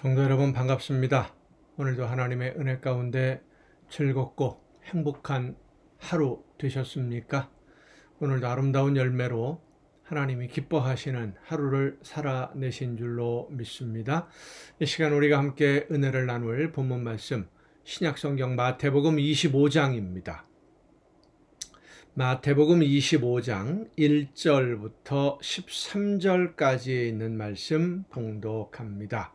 성도 여러분 반갑습니다. 오늘도 하나님의 은혜 가운데 즐겁고 행복한 하루 되셨습니까? 오늘도 아름다운 열매로 하나님이 기뻐하시는 하루를 살아내신 줄로 믿습니다. 이 시간 우리가 함께 은혜를 나눌 본문 말씀 신약성경 마태복음 25장입니다. 마태복음 25장 1절부터 13절까지에 있는 말씀 봉독합니다.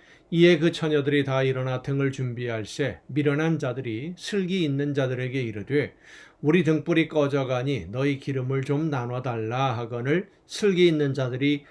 이에 그 처녀들이 다 일어나 등을 준비할세 미련한 자들이 슬기 있는 자들에게 이르되 우리 등불이 꺼져가니 너희 기름을 좀 나눠 달라 하거늘 슬기 있는 자들이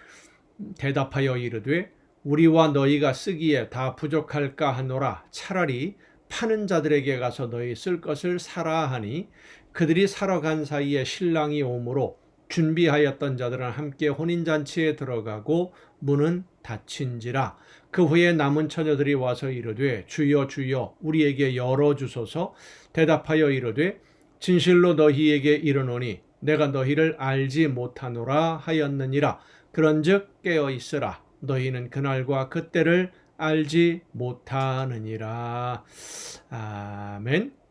대답하여 이르되 우리와 너희가 쓰기에 다 부족할까 하노라. 차라리 파는 자들에게 가서 너희 쓸 것을 사라 하니 그들이 사러 간 사이에 신랑이 오므로 준비하였던 자들은 함께 혼인잔치에 들어가고 문은 닫힌지라. 그 후에 남은 처녀들이 와서 이르되 주여 주여 우리에게 열어 주소서. 대답하여 이르되 진실로 너희에게 이르노니 내가 너희를 알지 못하노라 하였느니라. 그런즉 깨어 있으라. 너희는 그날과 그때를 알지 못하느니라. 아멘. 아,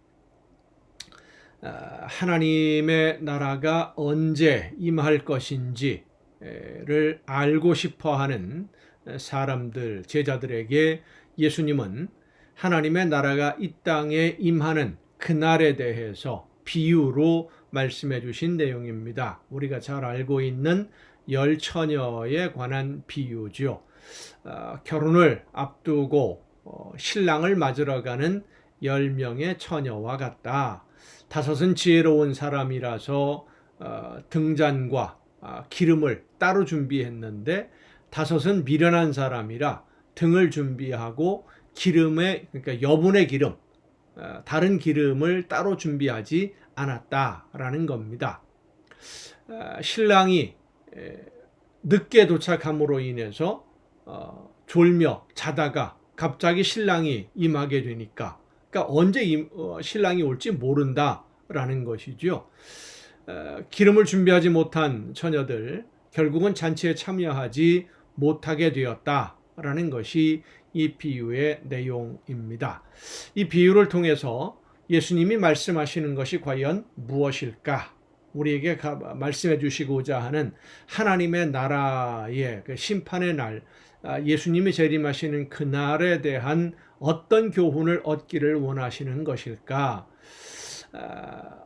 하나님의 나라가 언제 임할 것인지를 알고 싶어 하는 사람들, 제자들에게 예수님은 하나님의 나라가 이 땅에 임하는 그날에 대해서 비유로 말씀해 주신 내용입니다. 우리가 잘 알고 있는 열 처녀에 관한 비유죠. 어, 결혼을 앞두고 어, 신랑을 맞으러 가는 열 명의 처녀와 같다. 다섯은 지혜로운 사람이라서 어, 등잔과 아, 기름을 따로 준비했는데 다섯은 미련한 사람이라 등을 준비하고 기름에 그러니까 여분의 기름 어, 다른 기름을 따로 준비하지 않았다라는 겁니다. 어, 신랑이 늦게 도착함으로 인해서 졸며 자다가 갑자기 신랑이 임하게 되니까 그러니까 언제 어, 신랑이 올지 모른다라는 것이죠. 기름을 준비하지 못한 처녀들 결국은 잔치에 참여하지 못하게 되었다라는 것이 이 비유의 내용입니다. 이 비유를 통해서 예수님이 말씀하시는 것이 과연 무엇일까? 우리에게 말씀해 주시고자 하는 하나님의 나라의 그 심판의 날, 아, 예수님이 재림하시는 그날에 대한 어떤 교훈을 얻기를 원하시는 것일까? 아,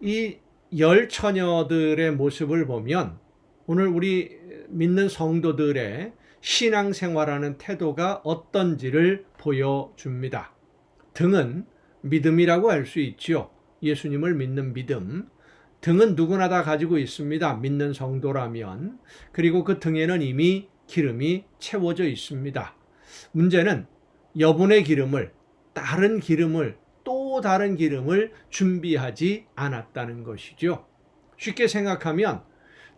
이열 처녀들의 모습을 보면 오늘 우리 믿는 성도들의 신앙생활하는 태도가 어떤지를 보여줍니다. 등은 믿음이라고 할 수 있죠. 예수님을 믿는 믿음. 등은 누구나 다 가지고 있습니다. 믿는 성도라면. 그리고 그 등에는 이미 기름이 채워져 있습니다. 문제는 여분의 기름을 다른 기름을 또 다른 기름을 준비하지 않았다는 것이죠. 쉽게 생각하면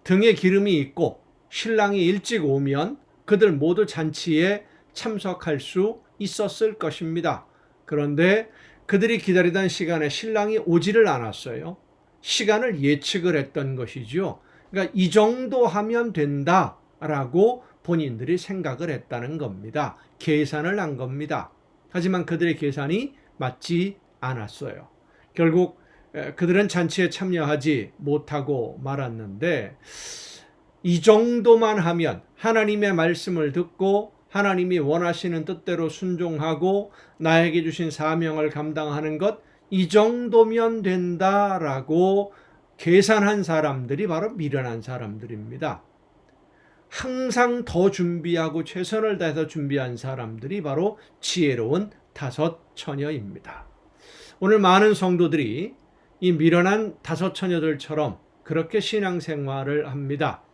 등에 기름이 있고 신랑이 일찍 오면 그들 모두 잔치에 참석할 수 있었을 것입니다. 그런데 그들이 기다리던 시간에 신랑이 오지를 않았어요. 시간을 예측을 했던 것이죠. 그러니까 이 정도 하면 된다라고 본인들이 생각을 했다는 겁니다. 계산을 한 겁니다. 하지만 그들의 계산이 맞지 않았어요. 결국 그들은 잔치에 참여하지 못하고 말았는데 이 정도만 하면 하나님의 말씀을 듣고 하나님이 원하시는 뜻대로 순종하고 나에게 주신 사명을 감당하는 것 이 정도면 된다라고 계산한 사람들이 바로 미련한 사람들입니다. 항상 더 준비하고 최선을 다해서 준비한 사람들이 바로 지혜로운 다섯 처녀입니다. 오늘 많은 성도들이 이 미련한 다섯 처녀들처럼 그렇게 신앙생활을 합니다.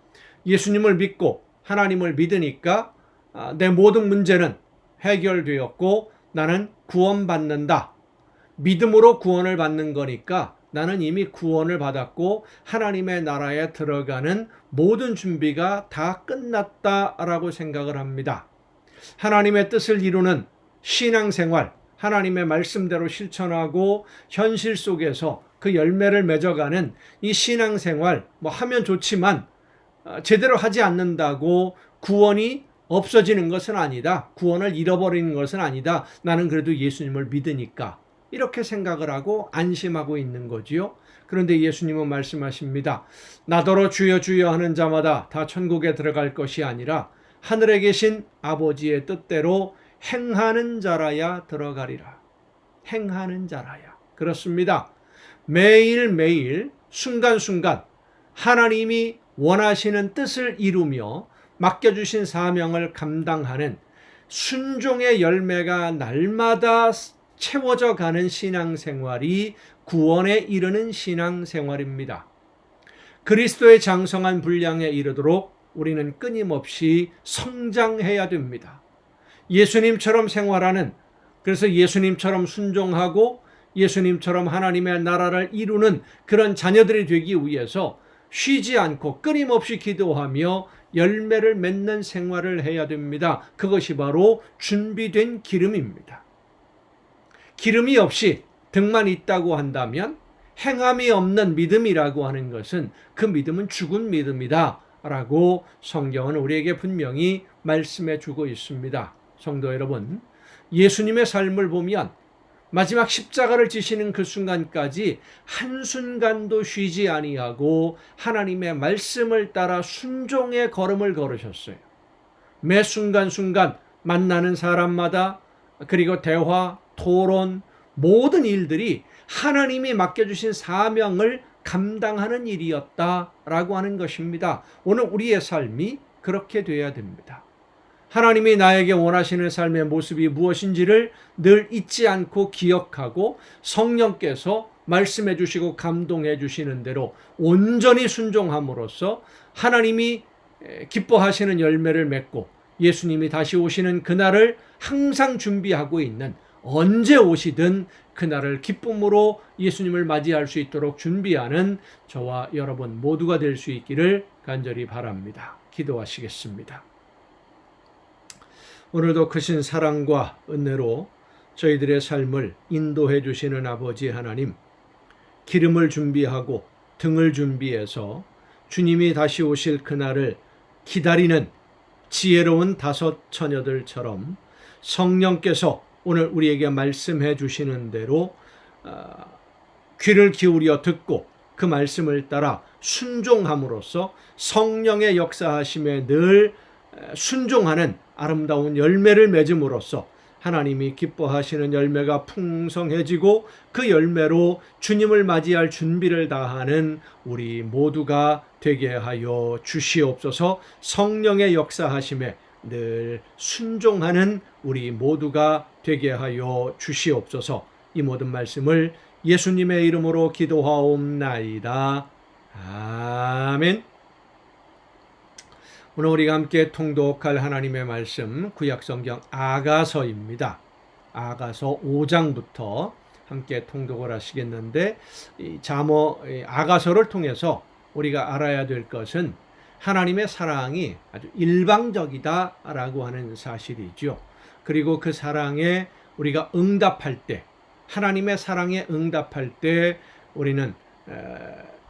예수님을 믿고 하나님을 믿으니까 아, 내 모든 문제는 해결되었고 나는 구원받는다. 믿음으로 구원을 받는 거니까 나는 이미 구원을 받았고 하나님의 나라에 들어가는 모든 준비가 다 끝났다라고 생각을 합니다. 하나님의 뜻을 이루는 신앙생활, 하나님의 말씀대로 실천하고 현실 속에서 그 열매를 맺어가는 이 신앙생활 뭐 하면 좋지만 어, 제대로 하지 않는다고 구원이 없어지는 것은 아니다. 구원을 잃어버리는 것은 아니다. 나는 그래도 예수님을 믿으니까. 이렇게 생각을 하고 안심하고 있는 거지요. 그런데 예수님은 말씀하십니다. 나더러 주여 주여 하는 자마다 다 천국에 들어갈 것이 아니라 하늘에 계신 아버지의 뜻대로 행하는 자라야 들어가리라. 행하는 자라야. 그렇습니다. 매일매일 순간순간 하나님이 원하시는 뜻을 이루며 맡겨주신 사명을 감당하는 순종의 열매가 날마다 채워져 가는 신앙생활이 구원에 이르는 신앙생활입니다. 그리스도의 장성한 분량에 이르도록 우리는 끊임없이 성장해야 됩니다. 예수님처럼 생활하는 그래서 예수님처럼 순종하고 예수님처럼 하나님의 나라를 이루는 그런 자녀들이 되기 위해서 쉬지 않고 끊임없이 기도하며 열매를 맺는 생활을 해야 됩니다. 그것이 바로 준비된 기름입니다. 기름이 없이 등만 있다고 한다면 행함이 없는 믿음이라고 하는 것은 그 믿음은 죽은 믿음이다. 라고 성경은 우리에게 분명히 말씀해 주고 있습니다. 성도 여러분, 예수님의 삶을 보면 마지막 십자가를 지시는 그 순간까지 한순간도 쉬지 아니하고 하나님의 말씀을 따라 순종의 걸음을 걸으셨어요. 매 순간순간 만나는 사람마다 그리고 대화, 토론, 모든 일들이 하나님이 맡겨주신 사명을 감당하는 일이었다라고 하는 것입니다. 오늘 우리의 삶이 그렇게 되어야 됩니다. 하나님이 나에게 원하시는 삶의 모습이 무엇인지를 늘 잊지 않고 기억하고 성령께서 말씀해 주시고 감동해 주시는 대로 온전히 순종함으로써 하나님이 기뻐하시는 열매를 맺고 예수님이 다시 오시는 그날을 항상 준비하고 있는 언제 오시든 그날을 기쁨으로 예수님을 맞이할 수 있도록 준비하는 저와 여러분 모두가 될 수 있기를 간절히 바랍니다. 기도하시겠습니다. 오늘도 크신 사랑과 은혜로 저희들의 삶을 인도해 주시는 아버지 하나님, 기름을 준비하고 등을 준비해서 주님이 다시 오실 그날을 기다리는 지혜로운 다섯 처녀들처럼 성령께서 오늘 우리에게 말씀해 주시는 대로 어, 귀를 기울여 듣고 그 말씀을 따라 순종함으로써 성령의 역사하심에 늘 순종하는 아름다운 열매를 맺음으로써 하나님이 기뻐하시는 열매가 풍성해지고 그 열매로 주님을 맞이할 준비를 다하는 우리 모두가 되게 하여 주시옵소서 성령의 역사하심에 늘 순종하는 우리 모두가 되게 하여 주시옵소서 이 모든 말씀을 예수님의 이름으로 기도하옵나이다. 아멘. 오늘 우리가 함께 통독할 하나님의 말씀 구약성경 아가서입니다. 아가서 5장부터 함께 통독을 하시겠는데 자모 아가서를 통해서 우리가 알아야 될 것은 하나님의 사랑이 아주 일방적이다라고 하는 사실이죠. 그리고 그 사랑에 우리가 응답할 때 하나님의 사랑에 응답할 때 우리는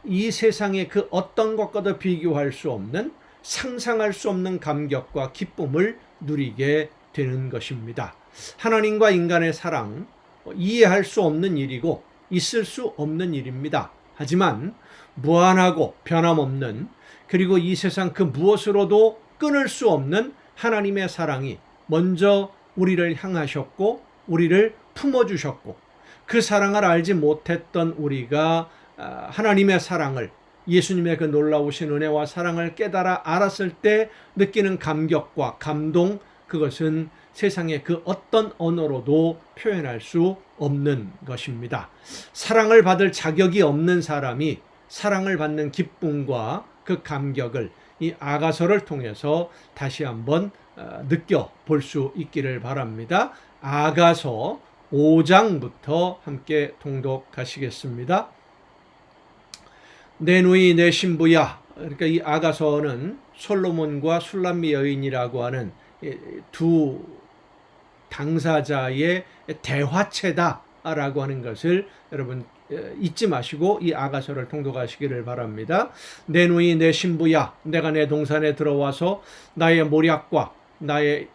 이 세상의 그 어떤 것과도 비교할 수 없는 상상할 수 없는 감격과 기쁨을 누리게 되는 것입니다. 하나님과 인간의 사랑, 이해할 수 없는 일이고 있을 수 없는 일입니다. 하지만 무한하고 변함없는 그리고 이 세상 그 무엇으로도 끊을 수 없는 하나님의 사랑이 먼저 우리를 향하셨고 우리를 품어주셨고 그 사랑을 알지 못했던 우리가 아, 하나님의 사랑을 예수님의 그 놀라우신 은혜와 사랑을 깨달아 알았을 때 느끼는 감격과 감동 그것은 세상의 그 어떤 언어로도 표현할 수 없는 것입니다. 사랑을 받을 자격이 없는 사람이 사랑을 받는 기쁨과 그 감격을 이 아가서를 통해서 다시 한번 어, 느껴 볼 수 있기를 바랍니다. 아가서 5장부터 함께 통독하시겠습니다. 내 누이 내 신부야. 그러니까 이 아가서는 솔로몬과 술람미 여인이라고 하는 두 당사자의 대화체다라고 하는 것을 여러분 잊지 마시고 이 아가서를 통독하시기를 바랍니다. 내 누이 내 신부야 내가 내 동산에 들어와서 나의 모략과 나의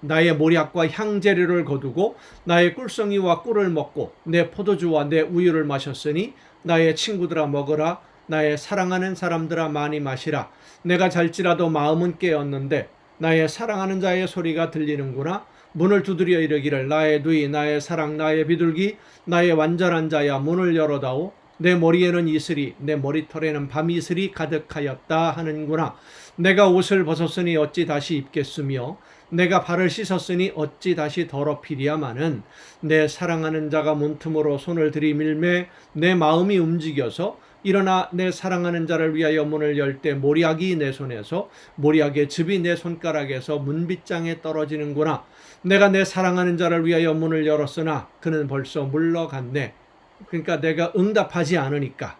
나의 모략과 향재료를 거두고 나의 꿀성이와 꿀을 먹고 내 포도주와 내 우유를 마셨으니 나의 친구들아 먹으라. 나의 사랑하는 사람들아 많이 마시라. 내가 잘지라도 마음은 깨었는데 나의 사랑하는 자의 소리가 들리는구나 문을 두드려 이르기를 나의 누이 나의 사랑 나의 비둘기 나의 완전한 자야 문을 열어다오. 내 머리에는 이슬이 내 머리털에는 밤이슬이 가득하였다 하는구나. 내가 옷을 벗었으니 어찌 다시 입겠으며 내가 발을 씻었으니 어찌 다시 더럽히리야마는 내 사랑하는 자가 문틈으로 손을 들이밀매 내 마음이 움직여서 일어나 내 사랑하는 자를 위하여 문을 열 때 모략이 내 손에서 모략의 즙이 내 손가락에서 문빗장에 떨어지는구나. 내가 내 사랑하는 자를 위하여 문을 열었으나 그는 벌써 물러갔네. 그러니까 내가 응답하지 않으니까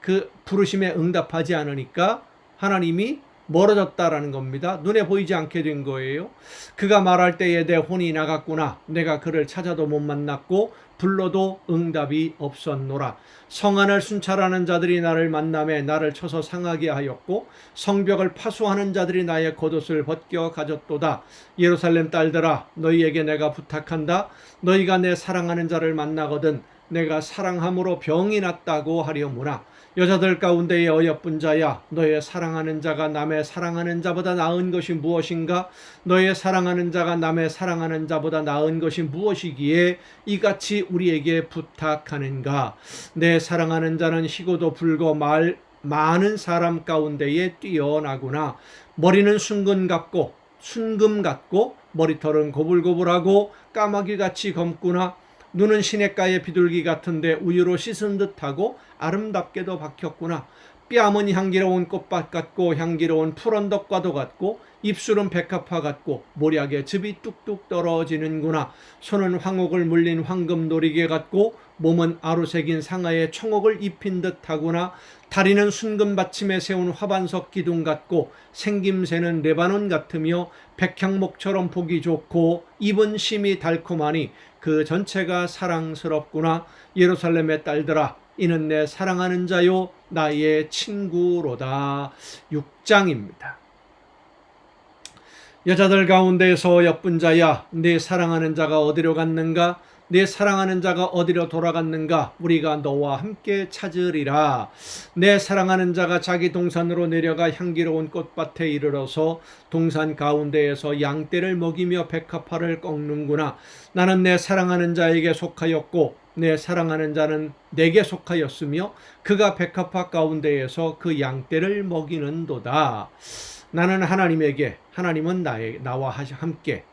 그 부르심에 응답하지 않으니까 하나님이 멀어졌다라는 겁니다. 눈에 보이지 않게 된 거예요. 그가 말할 때에 내 혼이 나갔구나. 내가 그를 찾아도 못 만났고 불러도 응답이 없었노라. 성안을 순찰하는 자들이 나를 만남에 나를 쳐서 상하게 하였고 성벽을 파수하는 자들이 나의 겉옷을 벗겨 가졌도다. 예루살렘 딸들아 너희에게 내가 부탁한다. 너희가 내 사랑하는 자를 만나거든 내가 사랑함으로 병이 났다고 하려무나 여자들 가운데의 어여쁜 자야 너의 사랑하는 자가 남의 사랑하는 자보다 나은 것이 무엇인가? 너의 사랑하는 자가 남의 사랑하는 자보다 나은 것이 무엇이기에 이같이 우리에게 부탁하는가? 내 사랑하는 자는 희고도 불고 말 많은 사람 가운데에 뛰어나구나. 머리는 순금 같고 순금 같고 머리털은 고불고불하고 까마귀 같이 검구나 눈은 시냇가의 비둘기 같은데 우유로 씻은 듯하고 아름답게도 박혔구나. 뺨은 향기로운 꽃밭 같고 향기로운 푸른덕과도 같고 입술은 백합화 같고 모략의 즙이 뚝뚝 떨어지는구나. 손은 황옥을 물린 황금 놀이개 같고 몸은 아루색인 상하에 청옥을 입힌 듯하구나. 다리는 순금 받침에 세운 화반석 기둥 같고 생김새는 레바논 같으며 백향목처럼 보기 좋고 입은 심이 달콤하니 그 전체가 사랑스럽구나. 예루살렘의 딸들아 이는 내 사랑하는 자요 나의 친구로다. 6장입니다. 여자들 가운데서 예쁜 자야 내 사랑하는 자가 어디로 갔는가 내 사랑하는 자가 어디로 돌아갔는가? 우리가 너와 함께 찾으리라. 내 사랑하는 자가 자기 동산으로 내려가 향기로운 꽃밭에 이르러서 동산 가운데에서 양떼를 먹이며 백합화를 꺾는구나. 나는 내 사랑하는 자에게 속하였고 내 사랑하는 자는 내게 속하였으며 그가 백합화 가운데에서 그 양떼를 먹이는도다. 나는 하나님에게 하나님은 나의 나와 함께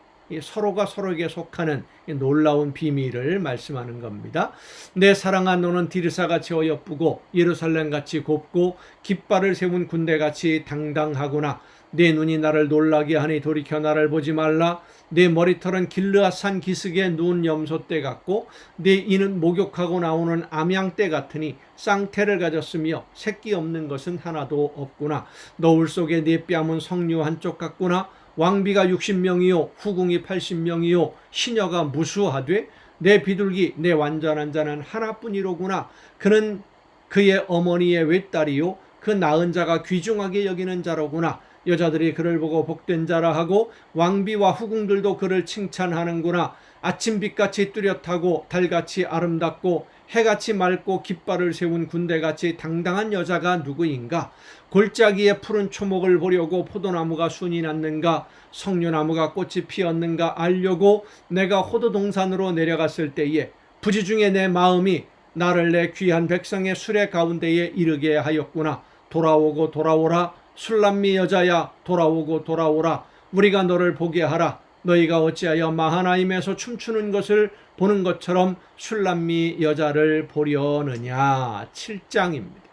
서로가 서로에게 속하는 놀라운 비밀을 말씀하는 겁니다. 내 사랑한 너는 디르사같이 어여쁘고 예루살렘같이 곱고 깃발을 세운 군대같이 당당하구나. 내 눈이 나를 놀라게 하니 돌이켜 나를 보지 말라. 내 머리털은 길르앗산 기슭의 눈 염소떼 같고 내 이는 목욕하고 나오는 암양떼 같으니 쌍태를 가졌으며 새끼 없는 것은 하나도 없구나. 너울 속에 네 뺨은 성류 한쪽 같구나. 왕비가 60명이요 후궁이 80명이요 시녀가 무수하되 내 비둘기 내 완전한 자는 하나뿐이로구나. 그는 그의 어머니의 외딸이요 그 낳은 자가 귀중하게 여기는 자로구나. 여자들이 그를 보고 복된 자라 하고 왕비와 후궁들도 그를 칭찬하는구나. 아침빛같이 뚜렷하고 달같이 아름답고 해같이 맑고 깃발을 세운 군대같이 당당한 여자가 누구인가? 골짜기에 푸른 초목을 보려고 포도나무가 순이 났는가? 석류나무가 꽃이 피었는가 알려고 내가 호도동산으로 내려갔을 때에 부지 중에 내 마음이 나를 내 귀한 백성의 수레 가운데에 이르게 하였구나. 돌아오고 돌아오라. 술람미 여자야 돌아오고 돌아오라 우리가 너를 보게 하라 너희가 어찌하여 마하나임에서 춤추는 것을 보는 것처럼 술람미 여자를 보려느냐 7장입니다.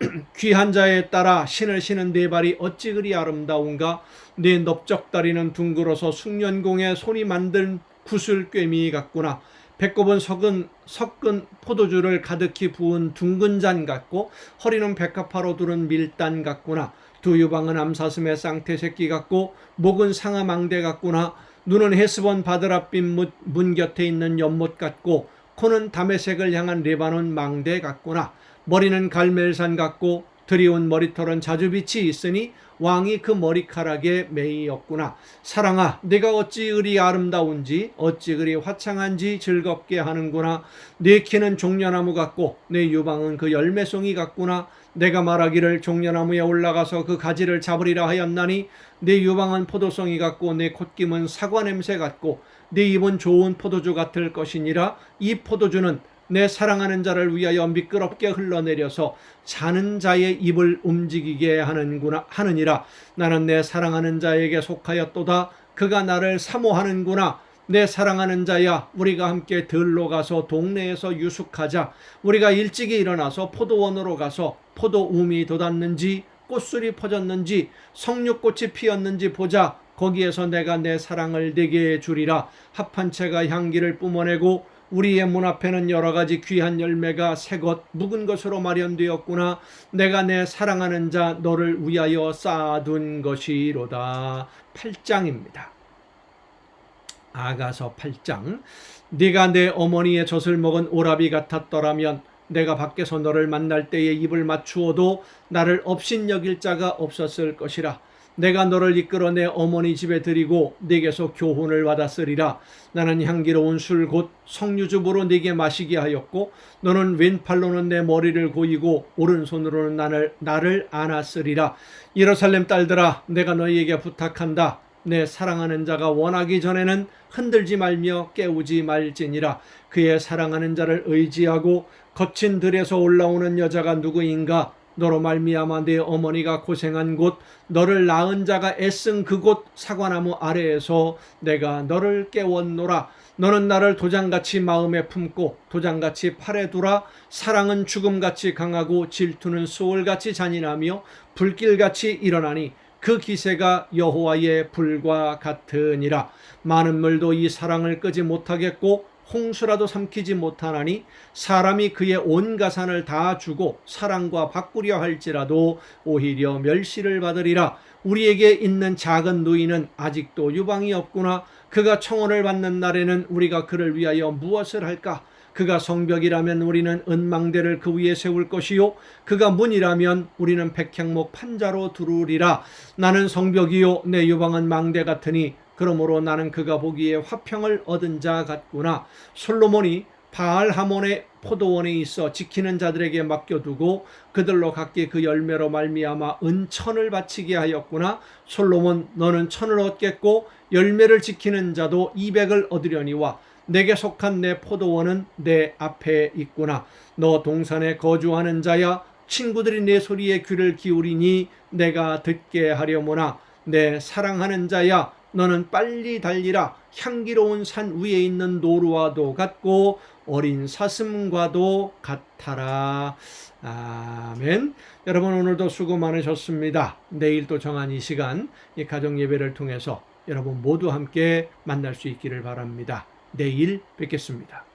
귀한 자에 따라 신을 신은 네 발이 어찌 그리 아름다운가? 네 넓적 다리는 둥글어서 숙련공에 손이 만든 구슬 꿰미 같구나. 배꼽은 섞은, 섞은 포도주를 가득히 부은 둥근 잔 같고 허리는 백합화로 두른 밀단 같구나. 두 유방은 암사슴의 쌍태 새끼 같고 목은 상아망대 같구나. 눈은 헤스본 바드라빛 문, 문 곁에 있는 연못 같고 코는 담에색을 향한 레바논 망대 같구나 머리는 갈멜산 같고 드리운 머리털은 자주빛이 있으니 왕이 그 머리카락에 매이었구나. 사랑아, 내가 어찌 그리 아름다운지, 어찌 그리 화창한지 즐겁게 하는구나. 네 키는 종려나무 같고, 내 유방은 그 열매송이 같구나. 내가 말하기를 종려나무에 올라가서 그 가지를 잡으리라 하였나니, 내 유방은 포도송이 같고, 내 콧김은 사과 냄새 같고, 내 입은 좋은 포도주 같을 것이니라. 이 포도주는 내 사랑하는 자를 위하여 미끄럽게 흘러내려서 자는 자의 입을 움직이게 하는구나 하느니라. 나는 내 사랑하는 자에게 속하였도다. 그가 나를 사모하는구나. 내 사랑하는 자야 우리가 함께 들로 가서 동네에서 유숙하자. 우리가 일찍이 일어나서 포도원으로 가서 포도 움이 돋았는지 꽃술이 퍼졌는지 성육꽃이 피었는지 보자. 거기에서 내가 내 사랑을 내게 주리라. 합한 채가 향기를 뿜어내고 우리의 문 앞에는 여러 가지 귀한 열매가 새것 묵은 것으로 마련되었구나. 내가 내 사랑하는 자 너를 위하여 쌓아둔 것이로다. 8장입니다. 아가서 8장. 네가 내 어머니의 젖을 먹은 오라비 같았더라면 내가 밖에서 너를 만날 때에 입을 맞추어도 나를 업신여길 자가 없었을 것이라. 내가 너를 이끌어 내 어머니 집에 드리고 네게서 교훈을 받았으리라. 나는 향기로운 술 곧 석류즙으로 네게 마시게 하였고 너는 왼팔로는 내 머리를 고이고 오른손으로는 나를 나를 안았으리라. 예루살렘 딸들아 내가 너희에게 부탁한다. 내 사랑하는 자가 원하기 전에는 흔들지 말며 깨우지 말지니라. 그의 사랑하는 자를 의지하고 거친 들에서 올라오는 여자가 누구인가? 너로 말미암아 내 어머니가 고생한 곳 너를 낳은 자가 애쓴 그곳 사과나무 아래에서 내가 너를 깨웠노라. 너는 나를 도장같이 마음에 품고 도장같이 팔에 두라. 사랑은 죽음같이 강하고 질투는 소울같이 잔인하며 불길같이 일어나니 그 기세가 여호와의 불과 같으니라. 많은 물도 이 사랑을 끄지 못하겠고 홍수라도 삼키지 못하나니 사람이 그의 온 가산을 다 주고 사랑과 바꾸려 할지라도 오히려 멸시를 받으리라. 우리에게 있는 작은 누이는 아직도 유방이 없구나. 그가 청혼을 받는 날에는 우리가 그를 위하여 무엇을 할까? 그가 성벽이라면 우리는 은망대를 그 위에 세울 것이요. 그가 문이라면 우리는 백향목 판자로 두르리라. 나는 성벽이요. 내 유방은 망대 같으니 그러므로 나는 그가 보기에 화평을 얻은 자 같구나. 솔로몬이 바알 하몬의 포도원에 있어 지키는 자들에게 맡겨두고 그들로 각기 그 열매로 말미암아 은천을 바치게 하였구나. 솔로몬 너는 천을 얻겠고 열매를 지키는 자도 이백을 얻으려니와 내게 속한 내 포도원은 내 앞에 있구나. 너 동산에 거주하는 자야 친구들이 내 소리에 귀를 기울이니 내가 듣게 하려무나. 내 사랑하는 자야 너는 빨리 달리라 향기로운 산 위에 있는 노루와도 같고 어린 사슴과도 같아라. 아멘. 여러분 오늘도 수고 많으셨습니다. 내일 또 정한 이 시간 이 가정 예배를 통해서 여러분 모두 함께 만날 수 있기를 바랍니다. 내일 뵙겠습니다.